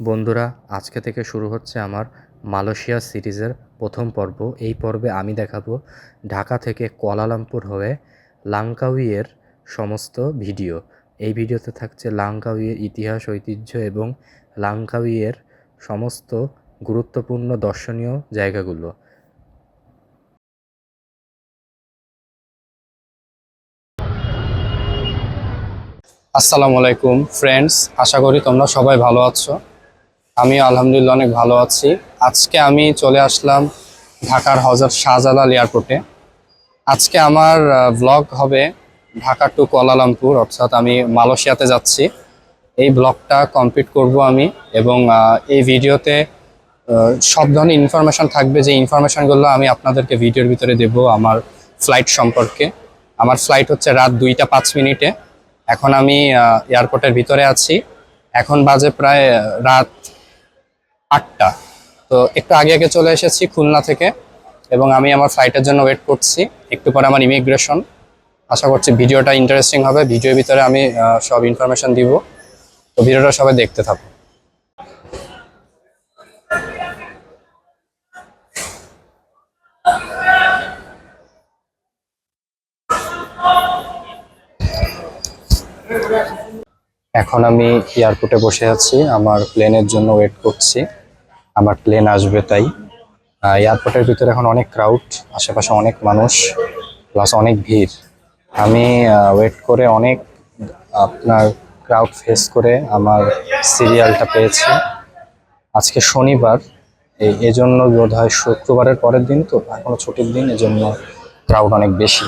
বন্ধুরা, আজকে থেকে শুরু হচ্ছে আমার মালয়েশিয়া সিরিজের প্রথম পর্ব। এই পর্বে আমি দেখাবো ঢাকা থেকে কুয়ালালামপুর হয়ে লাংকাউইয়ের সমস্ত ভিডিও। এই ভিডিওতে থাকছে লাংকাউইয়ের ইতিহাস, ঐতিহ্য এবং লাংকাউইয়ের সমস্ত গুরুত্বপূর্ণ দর্শনীয় জায়গাগুলো। আসসালামু আলাইকুম ফ্রেন্ডস আশা করি তোমরা সবাই ভালো আছো। আমি আলহামদুলিল্লাহ অনেক ভালো আছি। আজকে আমি চলে আসলাম ঢাকার হজরত শাহজালাল এয়ারপোর্টে। আজকে আমার ব্লগ হবে ঢাকা টু কুয়ালালামপুর, অর্থাৎ আমি মালয়েশিয়াতে যাচ্ছি। এই ব্লগটা কমপ্লিট করব আমি এবং এই ভিডিওতে সব ধরনের ইনফরমেশন থাকবে। যে ইনফরমেশনগুলো আমি আপনাদেরকে ভিডিওর ভিতরে দেব আমার ফ্লাইট সম্পর্কে। আমার ফ্লাইট হচ্ছে রাত দুইটা পাঁচ মিনিটে। এখন আমি এয়ারপোর্টের ভিতরে আছি। এখন বাজে প্রায় রাত আটটা। তো একটু আগে আগে চলে এসেছি খুলনা থেকে এবং আমি আমার ফ্লাইটের জন্য ওয়েট করছি। একটু পরে আমার ইমিগ্রেশন আশা করছি ভিডিওটা ইন্টারেস্টিং হবে। ভিডিওর ভিতরে আমি সব ইনফরমেশন দিব। তো ভিডিওটা সবাই দেখতে থাকো। এখন আমি এয়ারপোর্টে বসে আছি। আমার প্লেনের জন্য ওয়েট করছি। আমার প্লেন আসবে তাই। এয়ারপোর্টের ভিতরে এখন অনেক ক্রাউড আশেপাশে অনেক মানুষ প্লাস অনেক ভিড়। আমি ওয়েট করে অনেক আপনার ক্রাউড ফেস করে আমার সিরিয়ালটা পেয়েছি। আজকে শনিবার, এই, এজন্য বোধ হয় শুক্রবারের পরের দিন তো এখনও ছুটির দিন, এজন্য ক্রাউড অনেক বেশি।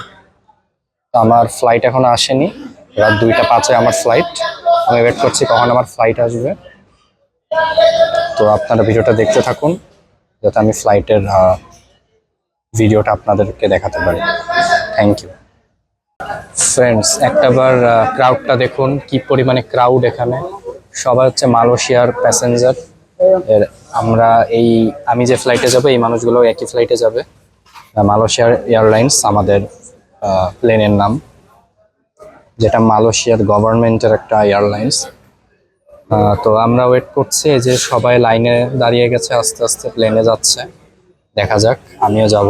আমার ফ্লাইট এখনও আসেনি। রাত দুইটা পাঁচে আমার ফ্লাইট আমি ওয়েট করছি কখন আমার ফ্লাইট আসবে। তো আপনারা ভিডিওটা দেখতে থাকুন, যাতে আমি ফ্লাইটের ভিডিওটা আপনাদেরকে দেখাতে পারি। থ্যাংক ইউ ফ্রেন্ডস একটাবার ক্রাউডটা দেখুন, কি পরিমাণে ক্রাউড এখানে। সবাই হচ্ছে মালয়েশিয়ার প্যাসেঞ্জার এর আমরা এই, আমি যে ফ্লাইটে যাব, এই মানুষগুলো একই ফ্লাইটে যাবে। মালয়েশিয়ার এয়ারলাইন্স আমাদের প্লেনের নাম, যেটা মালয়েশিয়ার গভর্নমেন্টের একটা এয়ারলাইন্স তো আমরা ওয়েট করছি যে সবাই লাইনে দাঁড়িয়ে গেছে, আস্তে আস্তে প্লেনে যাচ্ছে। দেখা যাক, আমিও যাব।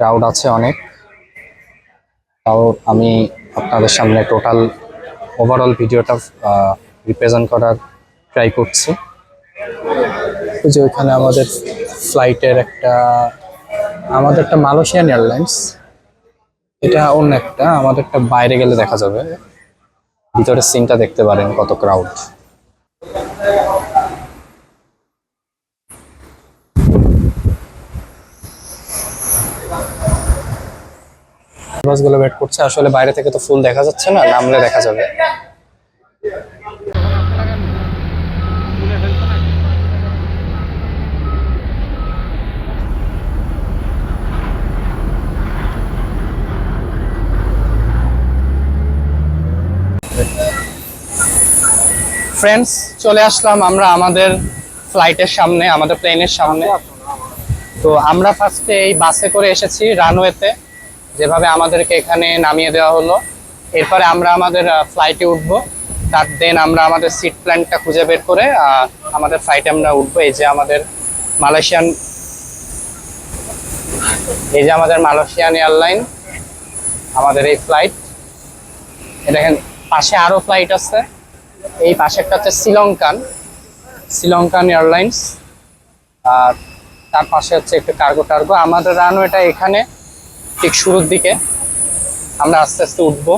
ক্রাউড আছে অনেক। তাও আমি আপনাদের সামনে টোটাল ওভারঅল ভিডিওটা রিপ্রেজেন্ট করার ট্রাই করছি। যে ওইখানে আমাদের ফ্লাইটের একটা, আমাদের একটা মালয়েশিয়ান এয়ারলাইন্স এটা অন্য একটা আমাদেরটা বাইরে গেলে দেখা যাবে। ভিতরের সিনটা দেখতে পারেন কত ক্রাউড বাসগুলো ওয়েট করছে, আসলে বাইরে থেকে তো ফুল দেখা যাচ্ছে না, নামলে দেখা যাবে। ফ্রেন্ডস চলে আসলাম আমরা আমাদের ফ্লাইটের সামনে, আমাদের প্লেনের সামনে। তো আমরা ফার্স্টে এই বাসে করে এসেছি রানওয়েতে যেভাবে আমাদেরকে এখানে নামিয়ে দেওয়া হলো। এরপরে আমরা আমাদের ফ্লাইটে উঠবো। তার দেন আমরা আমাদের সিট প্ল্যানটা খুঁজে বের করে আমাদের ফ্লাইটে আমরা উঠবো। এই যে আমাদের মালয়েশিয়ান এই যে আমাদের মালয়েশিয়ান এয়ারলাইন আমাদের এই ফ্লাইট দেখেন পাশে আরও ফ্লাইট আছে। এই পাশে একটা হচ্ছে শ্রীলঙ্কান শ্রীলঙ্কান এয়ারলাইন্স। আর তার পাশে হচ্ছে একটু কার্গো টার্গো। আমাদের রানওয়েটা এখানে, ঠিক শুরুর দিকে। আমরা আস্তে আস্তে উঠবো।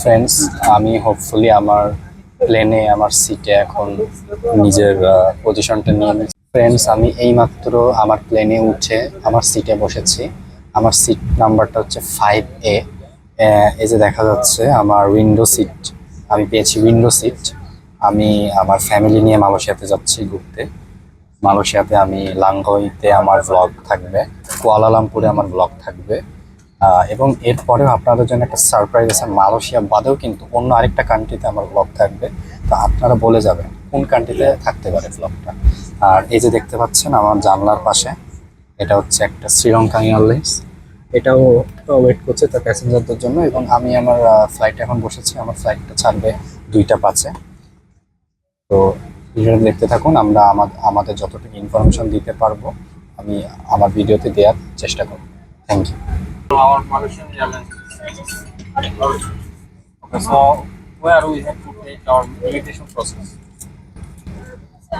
ফ্রেন্ডস আমি হোপফুলি আমার প্লেনে আমার সিটে এখন নিজের পজিশনটা নিয়ে নিচ্ছি। ফ্রেন্ডস আমি এইমাত্র আমার প্লেনে উঠে আমার সিটে বসেছি। আমার সিট নাম্বারটা হচ্ছে ফাইভ এ এই যে দেখা যাচ্ছে আমার উইন্ডো সিট আমি পেয়েছি উইন্ডো সিট আমি আমার ফ্যামিলি নিয়ে মালয়েশিয়াতে যাচ্ছি ঘুরতে। মালয়েশিয়াতে আমি লাঙ্গইতে আমার ব্লগ থাকবে। কুয়ালালামপুরে আমার ব্লগ থাকবে। এবং এরপরেও আপনাদের জন্য একটা সারপ্রাইজ আছে মালয়েশিয়া বাদেও কিন্তু অন্য আরেকটা কান্ট্রিতে আমার ব্লগ থাকবে। তো আপনারা বলে যাবেন কোন কান্ট্রিতে থাকতে পারে ব্লগটা আর এই যে দেখতে পাচ্ছেন আমার জানলার পাশে এটা হচ্ছে একটা শ্রীলঙ্কা এয়ারলাইন্স। এটাও ওয়েট করছে তার প্যাসেঞ্জারদের জন্য এবং আমি আমার ফ্লাইটে এখন বসেছি আমার ফ্লাইটটা ছাড়বে দুইটা পাঁচে তো ভিডিওটা দেখতে থাকুন আমরা আমা- আমাদের যতটুকু ইনফরমেশন দিতে পারব আমি আমার ভিডিওতে দেওয়ার চেষ্টা করব। Thank you. Our Malaysian Airlines. Okay, so where we have to take our process? So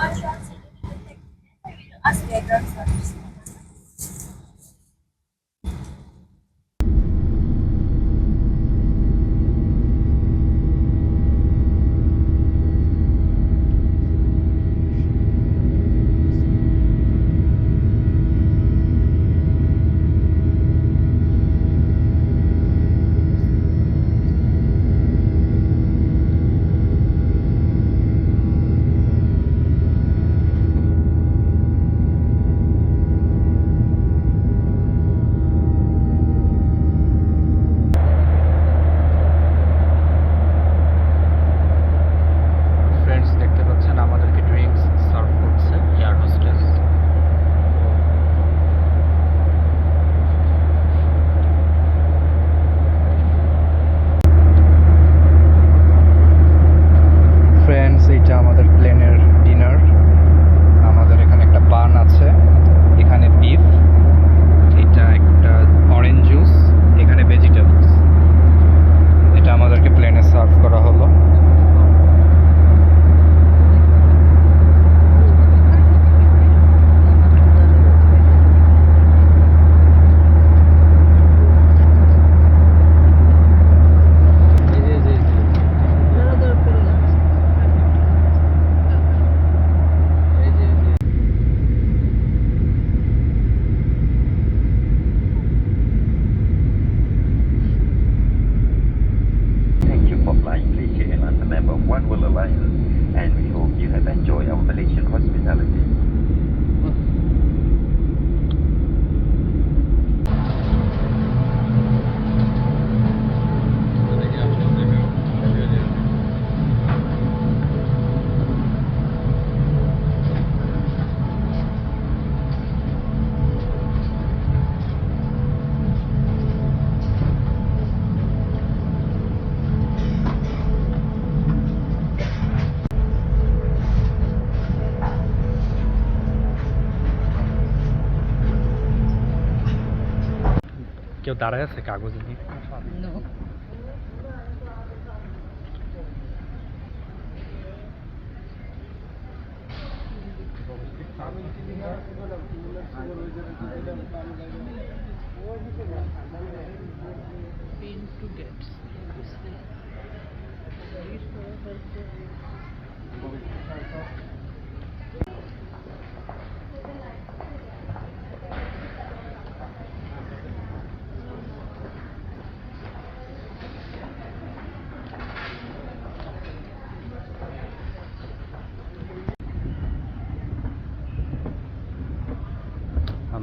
কেউ দাঁড়ায় আছে কাগজ নিয়ে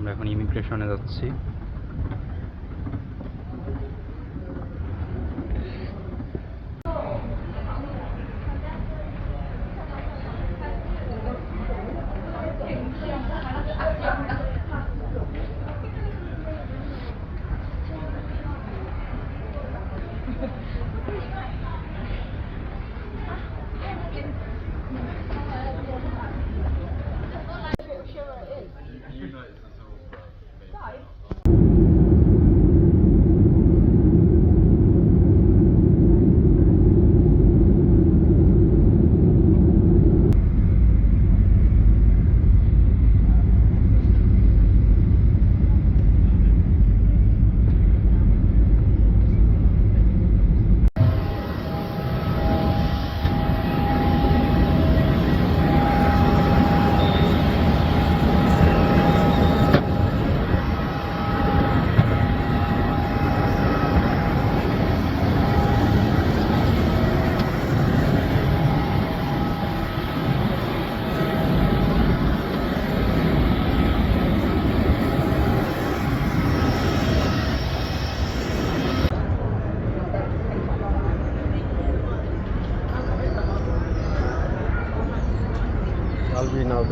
আমরা এখন ইমিগ্রেশনে যাচ্ছি।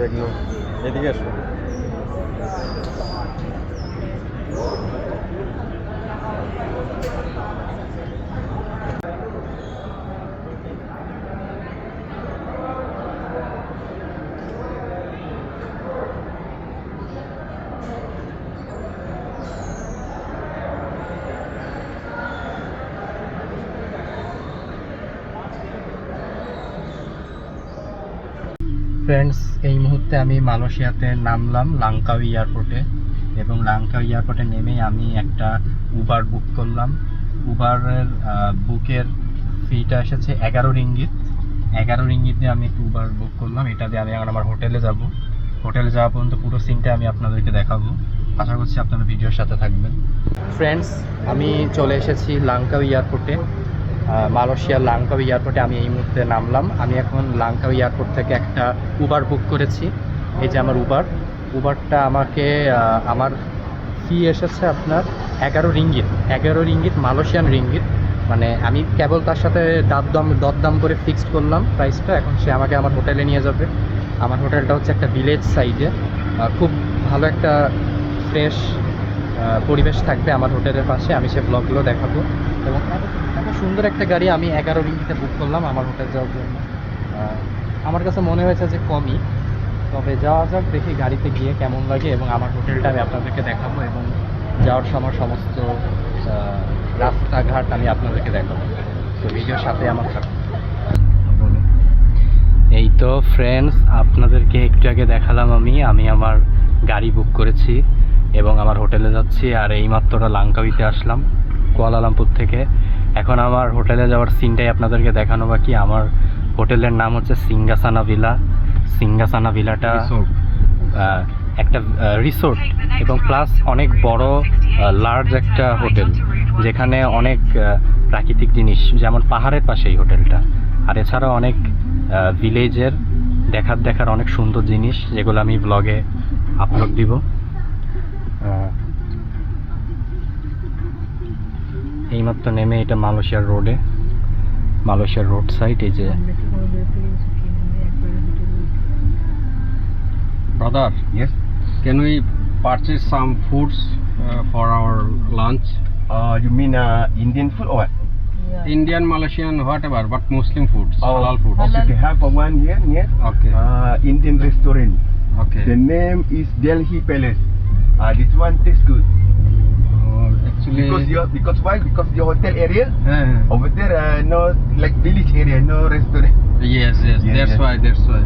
দেখল। এদিকে এসো। ফ্রেন্ডস এই মুহূর্তে আমি মালয়েশিয়াতে নামলাম লাঙ্কাউ এয়ারপোর্টে এবং লাঙ্কাউ এয়ারপোর্টে নেমে আমি একটা উবার বুক করলাম। উবারের বুকের ফিটা এসেছে এগারো রিঙ্গিত। এগারো রিঙ্গিত দিয়ে আমি একটু উবার বুক করলাম। এটা দিয়ে আমি এখন আমার হোটেলে যাব। হোটেলে যাওয়া পর্যন্ত পুরো সিনটা আমি আপনাদেরকে দেখাবো। আশা করছি আপনারা ভিডিওর সাথে থাকবেন। ফ্রেন্ডস আমি চলে এসেছি লাঙ্কাউ এয়ারপোর্টে। মালয়েশিয়ার লাংকাউ এয়ারপোর্টে আমি এই মুহূর্তে নামলাম। আমি এখন লাংকাউ এয়ারপোর্ট থেকে একটা উবার বুক করেছি। এই যে আমার উবার উবারটা আমাকে আমার ফি এসেছে আপনার এগারো রিঙ্গিত। এগারো রিঙ্গিত, মালয়েশিয়ান রিঙ্গিত। মানে আমি কেবল তার সাথে দাম দাম দরদাম করে ফিক্সড করলাম প্রাইসটা এখন সে আমাকে আমার হোটেলে নিয়ে যাবে। আমার হোটেলটা হচ্ছে একটা ভিলেজ সাইডে খুব ভালো একটা ফ্রেশ পরিবেশ থাকবে আমার হোটেলের পাশে। আমি সে ব্লগগুলো দেখাবো। এবং সুন্দর একটা গাড়ি আমি এগারো রিঙ্গিতে বুক করলাম আমার হোটেল যাওয়ার জন্য। আমার কাছে মনে হয়েছে যে কমই। তবে যাওয়া যাক, দেখি গাড়িতে গিয়ে কেমন লাগে এবং আমার হোটেলটা আমি আপনাদেরকে দেখাবো এবং যাওয়ার সময় সমস্ত রাস্তাঘাট আমি আপনাদেরকে দেখাবো। তো ভিডিওর সাথে আমার এই তো ফ্রেন্ডস আপনাদেরকে একটু আগে দেখালাম আমি। আমি আমার গাড়ি বুক করেছি এবং আমার হোটেলে যাচ্ছি আর এইমাত্র লাঙ্কাউইতে আসলাম, কুয়ালালামপুর থেকে। এখন আমার হোটেলে যাওয়ার সিনটাই আপনাদেরকে দেখানো বাকি। আমার হোটেলের নাম হচ্ছে সিঙ্গাসানা ভিলা। সিঙ্গাসানা ভিলাটা একটা রিসোর্ট এবং প্লাস অনেক বড় লার্জ একটা হোটেল যেখানে অনেক প্রাকৃতিক জিনিস যেমন পাহাড়ের পাশে এই হোটেলটা। আর এছাড়াও অনেক ভিলেজের দেখার দেখার অনেক সুন্দর জিনিস যেগুলো আমি ব্লগে আপলোড দিব। এইমাত্র নেমে এটা মালয়েশিয়ার রোডে মালয়েশিয়ার রোড সাইড এই যে Brother, Yes. can we purchase some foods uh, for our lunch? Uh, you mean uh, Indian food or what? Indian, Malaysian, whatever, but Muslim foods, Oh, halal foods. Okay, they have uh, one here near Okay. uh, Indian restaurant. okay. The name is Delhi Palace. Uh, this one tastes good Uh, because your, because why? Because the hotel area uh, over there uh, no like village area no restaurant. Yes yes yeah, that's yeah. why that's why.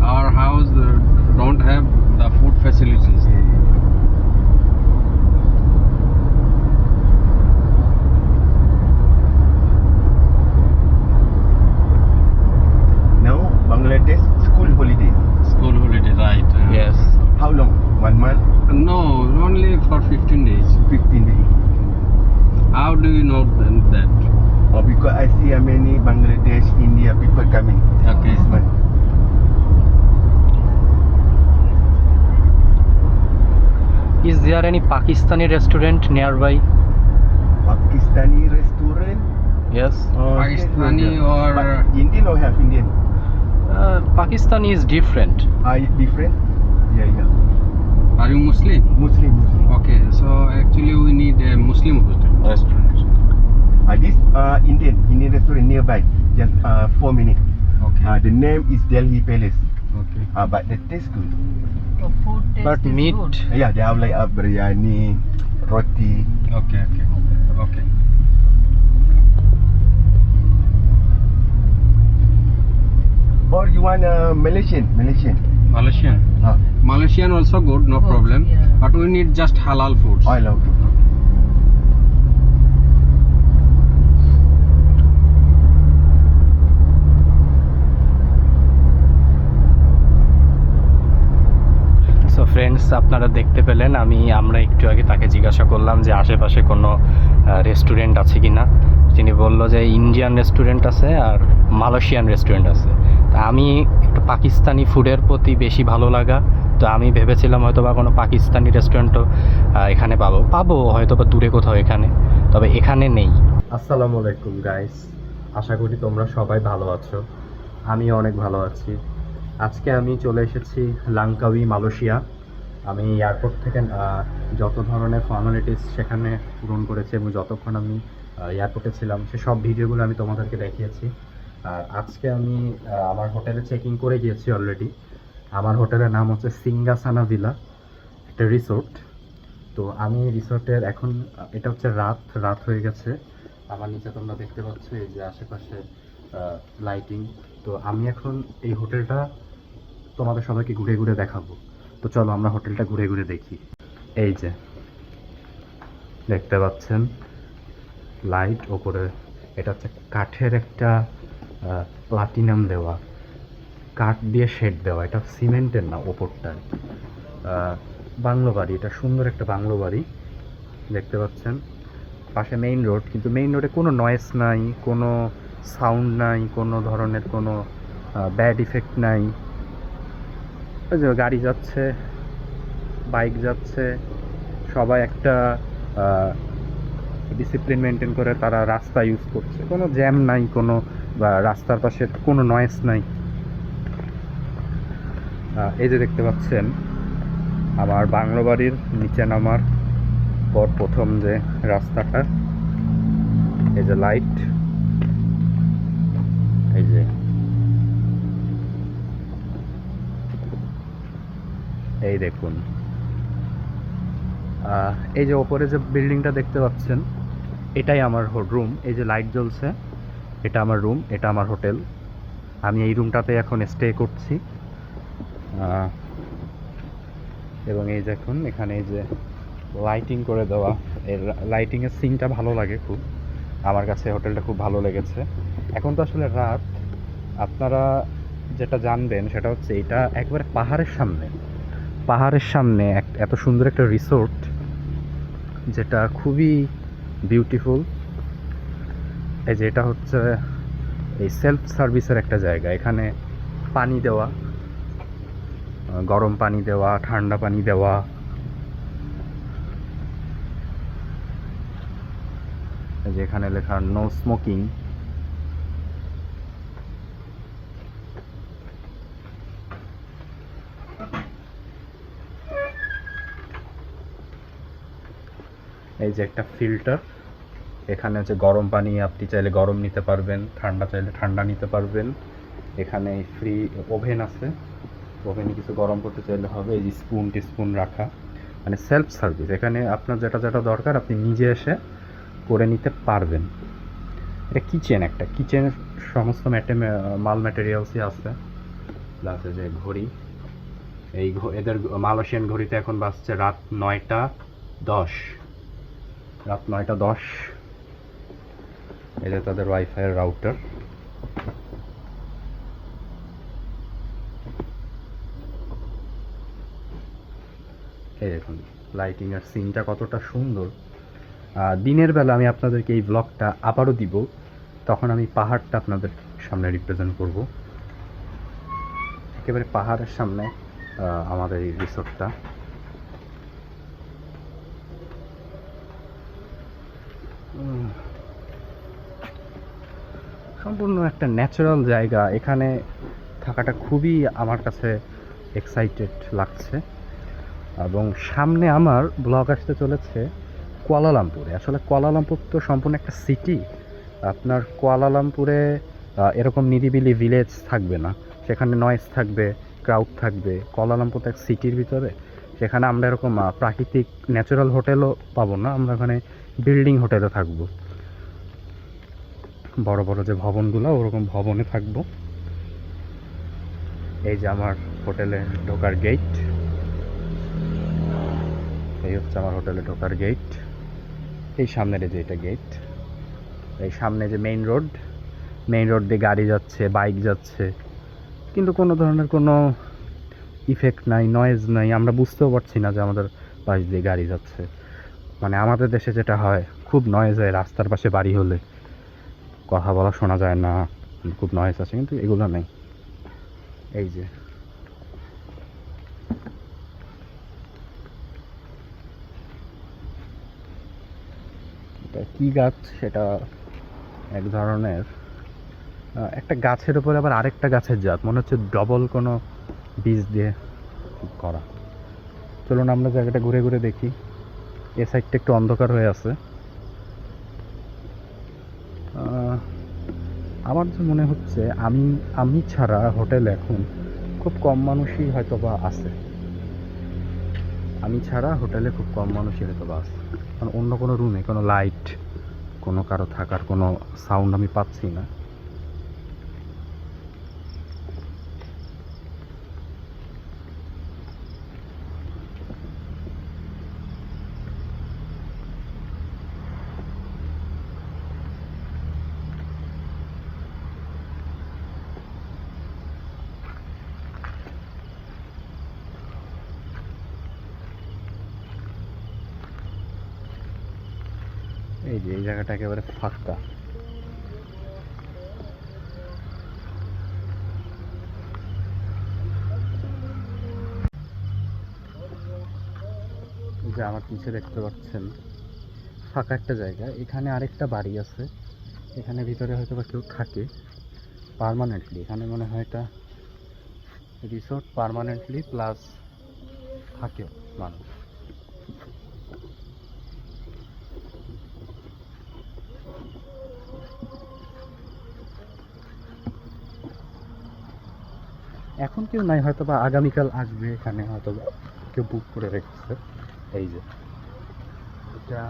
Our house uh, don't have the food facilities. Now bangladesh school holiday. School holiday right. Yes. How long? One month? No, only for 15 days. 15 days. How do you know that? Oh, because I see many Bangladesh, India people coming okay. this month. Is there any Pakistani restaurant nearby? Pakistani restaurant? Yes. Oh, Pakistani or Indian or have Indian? Uh, is different. Are different? Yeah, yeah. Are you Muslim? Muslim, Muslim. Okay, so actually we need a Muslim hotel, restaurant. Uh, this uh, Indian Indian restaurant nearby, just uh, four minutes. Okay. Uh, the name is Delhi Palace. Okay. Uh, but the taste good. The food taste But is meat. good. Yeah, they have like a biryani, roti. Okay, okay, okay. Or you want a Malaysian, Malaysian. Malaysian. Uh, Malaysian also good, no problem. Yeah. But we need just halal foods. oil okay. So friends আপনারা দেখতে পেলেন আমি আমরা একটু আগে তাকে জিজ্ঞাসা করলাম যে আশেপাশে কোনো রেস্টুরেন্ট আছে কি না তিনি বলল যে ইন্ডিয়ান রেস্টুরেন্ট আছে আর মালয়েশিয়ান রেস্টুরেন্ট আছে আমি একটু পাকিস্তানি ফুডের প্রতি বেশি ভালো লাগা। তো আমি ভেবেছিলাম হয়তো বা কোনো পাকিস্তানি রেস্টুরেন্টও এখানে পাবো। পাবো হয়তো বা দূরে কোথাও এখানে। তবে এখানে নেই। আসসালামু আলাইকুম গাইস আশা করি তোমরা সবাই ভালো আছো। আমি অনেক ভালো আছি। আজকে আমি চলে এসেছি লাঙ্কাউই মালয়েশিয়া। আমি এয়ারপোর্ট থেকে যত ধরনের ফর্মালিটিস সেখানে পূরণ করেছি এবং যতক্ষণ আমি এয়ারপোর্টে ছিলাম সে সব ভিডিওগুলো আমি তোমাদেরকে দেখিয়েছি। আর আজকে আমি আমার হোটেলে চেকিং করে গিয়েছি অলরেডি আমার হোটেলের নাম হচ্ছে সিঙ্গাসানা ভিলা, একটা রিসোর্ট তো আমি রিসোর্টের এখন, এটা হচ্ছে রাত রাত হয়ে গেছে। আমার নিচে তোমরা দেখতে পাচ্ছ এই যে আশেপাশে লাইটিং তো আমি এখন এই হোটেলটা তোমাদের সবাইকে ঘুরে ঘুরে দেখাবো। তো চলো আমরা হোটেলটা ঘুরে ঘুরে দেখি। এই যে, দেখতে পাচ্ছেন লাইট ওপরে। এটা হচ্ছে কাঠের একটা প্লাটিনাম দেওয়া কাঠ দিয়ে শেড দেওয়া এটা সিমেন্টের না ওপরটায় আহ, বাংলো বাড়ি এটা সুন্দর একটা বাংলো বাড়ি দেখতে পাচ্ছেন। পাশে মেইন রোড কিন্তু মেইন রোডে কোনো নয়েস নাই কোনো সাউন্ড নাই কোনো ধরনের কোনো ব্যাড ইফেক্ট নাই। যে গাড়ি যাচ্ছে বাইক যাচ্ছে সবাই একটা ডিসিপ্লিন মেনটেন করে তারা রাস্তা ইউজ করছে। কোনো জ্যাম নাই কোনো বা রাস্তার পাশে কোনো নয়েস নাই। এই যে দেখতে পাচ্ছেন, আমার বাংলো বাড়ির নিচে নামার পর প্রথম যে রাস্তাটা, এই যে লাইট এই যে এই দেখুন। এই যে ওপরে যে বিল্ডিংটা দেখতে পাচ্ছেন, এটাই আমার রুম এই যে লাইট জ্বলছে। এটা আমার রুম এটা আমার হোটেল আমি এই রুমটাতে এখন স্টে করছি। এবং এই দেখুন এখানে এই যে লাইটিং করে দেওয়া, এর লাইটিংয়ের সিনটা ভালো লাগে খুব। আমার কাছে হোটেলটা খুব ভালো লেগেছে। এখন তো আসলে রাত। আপনারা যেটা জানবেন সেটা হচ্ছে এটা একবারে পাহাড়ের সামনে। পাহাড়ের সামনে এক, এত সুন্দর একটা রিসোর্ট যেটা খুবই বিউটিফুল এই যে এটা হচ্ছে এই সেলফ সার্ভিসের একটা জায়গা। এখানে পানি দেওয়া, গরম পানি দেওয়া, ঠান্ডা পানি দেওয়া। যে এখানে লেখা নো স্মোকিং এই যে একটা ফিল্টার এখানে হচ্ছে গরম পানি আপনি চাইলে গরম নিতে পারবেন, ঠান্ডা চাইলে ঠান্ডা নিতে পারবেন। এখানে ফ্রি ওভেন আছে। ওভেনে কিছু গরম করতে চাইলে হবে, এই স্পুন টিস্পুন রাখা। মানে সেলফ সার্ভিস এখানে আপনার যেটা যেটা দরকার আপনি নিজে এসে করে নিতে পারবেন। এটা কিচেন একটা কিচেনের সমস্ত ম্যাটে মাল ম্যাটেরিয়ালসই আছে। প্লাস যে ঘড়ি, এই এদের মালয়েশিয়ান ঘড়িতে এখন বাজছে রাত নয়টা দশ। রাত নয়টা দশ। এটা তাদের ওয়াইফাইয়ের রাউটার এই দেখুন লাইটিং আর সিনটা কতটা সুন্দর। দিনের বেলা আমি আপনাদেরকে এই ব্লগটা আবারও দিব। তখন আমি পাহাড়টা আপনাদের সামনে রিপ্রেজেন্ট করব। একেবারে পাহাড়ের সামনে আমাদের এই রিসোর্টটা উম, সম্পূর্ণ একটা ন্যাচারাল জায়গা। এখানে থাকাটা খুবই আমার কাছে এক্সাইটেড লাগছে। এবং সামনে আমার ব্লগ আসতে চলেছে কুয়ালালামপুরে। আসলে কুয়ালালামপুর তো সম্পূর্ণ একটা সিটি আপনার কুয়ালালামপুরে এরকম নিরিবিলি ভিলেজ থাকবে না। সেখানে নয়েজ থাকবে ক্রাউড থাকবে। কুয়ালালামপুর তো এক সিটির ভিতরে। সেখানে আমরা এরকম প্রাকৃতিক ন্যাচারাল হোটেলও পাবো না। আমরা ওখানে বিল্ডিং হোটেলে থাকব। বড় বড় যে ভবনগুলো, ওরকম ভবনে থাকব। এই যে আমার হোটেলে ঢোকার গেট এই হচ্ছে আমার হোটেলে ঢোকার গেট এই সামনের যে এটা গেট এই সামনে যে মেইন রোড মেইন রোড দিয়ে গাড়ি যাচ্ছে বাইক যাচ্ছে। কিন্তু কোনো ধরনের কোনো ইফেক্ট নাই নয়েজ নাই। আমরা বুঝতেও পারছি না যে আমাদের পাশ দিয়ে গাড়ি যাচ্ছে। মানে আমাদের দেশে যেটা হয়, খুব নয়েজ হয় রাস্তার পাশে বাড়ি হলে। কথা বলা শোনা যায় না, খুব নয়েজ আছে, কিন্তু এগুলো নেই। এই যে। এটা কী গাছ? সেটা এক ধরনের একটা গাছের উপরে আবার আরেকটা গাছের জাত। মনে হচ্ছে ডবল কোনো বীজ দিয়ে করা। চলুন আমরা জায়গাটা ঘুরে ঘুরে দেখি। এ সাইডটা একটু অন্ধকার হয়ে আছে। আমার যে মনে হচ্ছে আমি আমি ছাড়া হোটেল এখন খুব কম মানুষই হয়তো বা আছে। আমি ছাড়া হোটেলে খুব কম মানুষই হয়তো বা আছে। কারণ অন্য কোনো রুমে কোনো লাইট কোনো কারও থাকার কোনো সাউন্ড আমি পাচ্ছি না। এই যে, এই জায়গাটা একেবারে ফাঁকা। যে, আমার পিছে দেখতে পাচ্ছেন, ফাঁকা একটা জায়গা। এখানে আরেকটা বাড়ি আছে। এখানে ভিতরে হয়তো বা কেউ থাকে পার্মানেন্টলি। এখানে মনে হয় এটা রিসোর্ট পার্মানেন্টলি প্লাস থাকেও মানুষ। এখন কেউ নাই হয়তো বা আগামীকাল আসবে এখানে হয়তো বা কেউ বুক করে রেখেছে। এই যে, এটা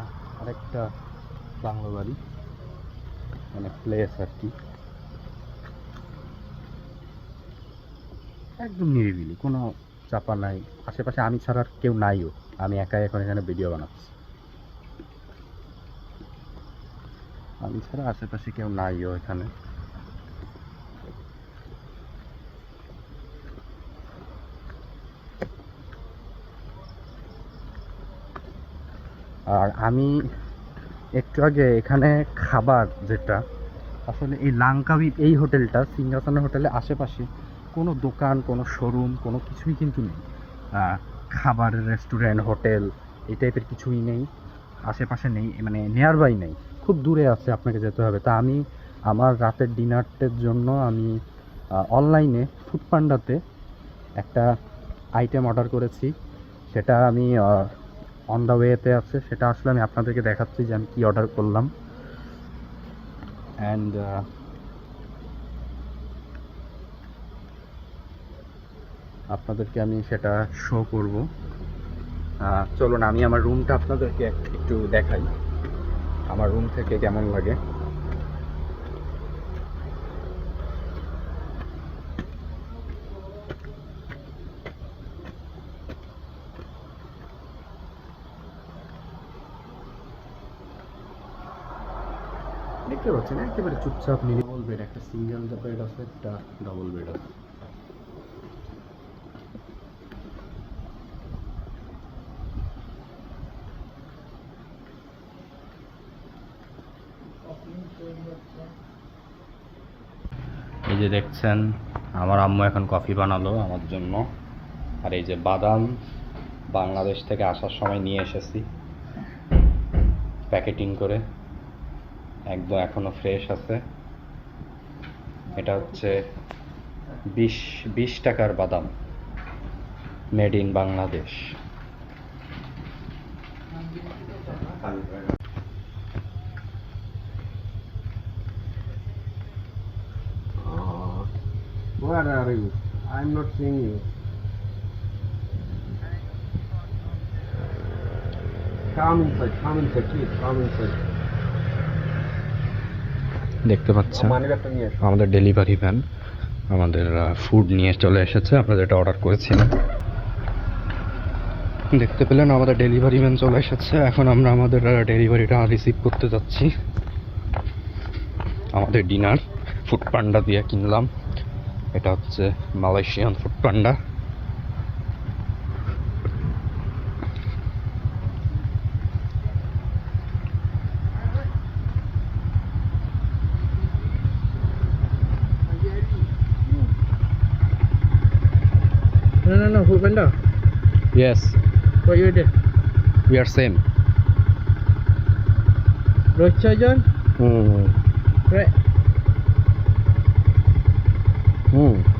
আরেকটা বাংলো বাড়ি মানে প্লেস আর কি। একদম নিরিবিলি, কোনো চাপা নাই। আশেপাশে আমি ছাড়া আর কেউ নাইও, আমি একাই এখন এখানে ভিডিও বানাচ্ছি। আমি ছাড়া আশেপাশে কেউ নাইও এখানে। আর আমি একটু আগে এখানে খাবার যেটা, আসলে এই লাঙ্কাবি এই হোটেলটা, সিংহাসনের হোটেলে আশেপাশে কোনো দোকান, কোনো শোরুম, কোনো কিছুই কিন্তু নেই। খাবারের রেস্টুরেন্ট, হোটেল এই টাইপের কিছুই নেই, আশেপাশে নেই মানে নিয়ার বাই নেই। খুব দূরে আছে, আপনাকে যেতে হবে। তা আমি আমার রাতের ডিনারটের জন্য আমি অনলাইনে ফুড পান্ডাতে একটা আইটেম অর্ডার করেছি। সেটা আমি অন দ্য ওয়েতে আছে, সেটা আসলে আমি আপনাদেরকে দেখাচ্ছি যে আমি কী অর্ডার করলাম। অ্যান্ড আপনাদেরকে আমি সেটা শো করব। চলুন, আমি আমার রুমটা আপনাদেরকে একটু দেখাই। আমার রুম থেকে কেমন লাগে? দেখতে পাচ্ছেন একেবারে চুপচাপ নির্মল বেড একটা সিঙ্গেল বেড আছে, একটা ডবল বেড আছে। এই যে দেখছেন, আমার আম্মু এখন কফি বানালো আমার জন্য। আর এই যে বাদাম বাংলাদেশ থেকে আসার সময় নিয়ে এসেছি, প্যাকেটিং করে। একদম এখনও ফ্রেশ আছে এটা হচ্ছে বিশ বিশ টাকার বাদাম made in Bangladesh. Come inside, come inside, please, come inside. দেখতে পাচ্ছেন। আমাদের ডেলিভারি ভ্যান আমাদের ফুড নিয়ে চলে এসেছে। আমরা যেটা অর্ডার করেছিলাম দেখতে পেলেন আমাদের ডেলিভারি ম্যান চলে এসেছে। এখন আমরা আমাদের ডেলিভারিটা রিসিভ করতে যাচ্ছি। আমাদের ডিনার ফুড পান্ডা দিয়ে কিনলাম। এটা হচ্ছে Malaysian Foodpanda Bupenda? Yes. What you did? We are same. Rocha John? Mm. Right. Mm.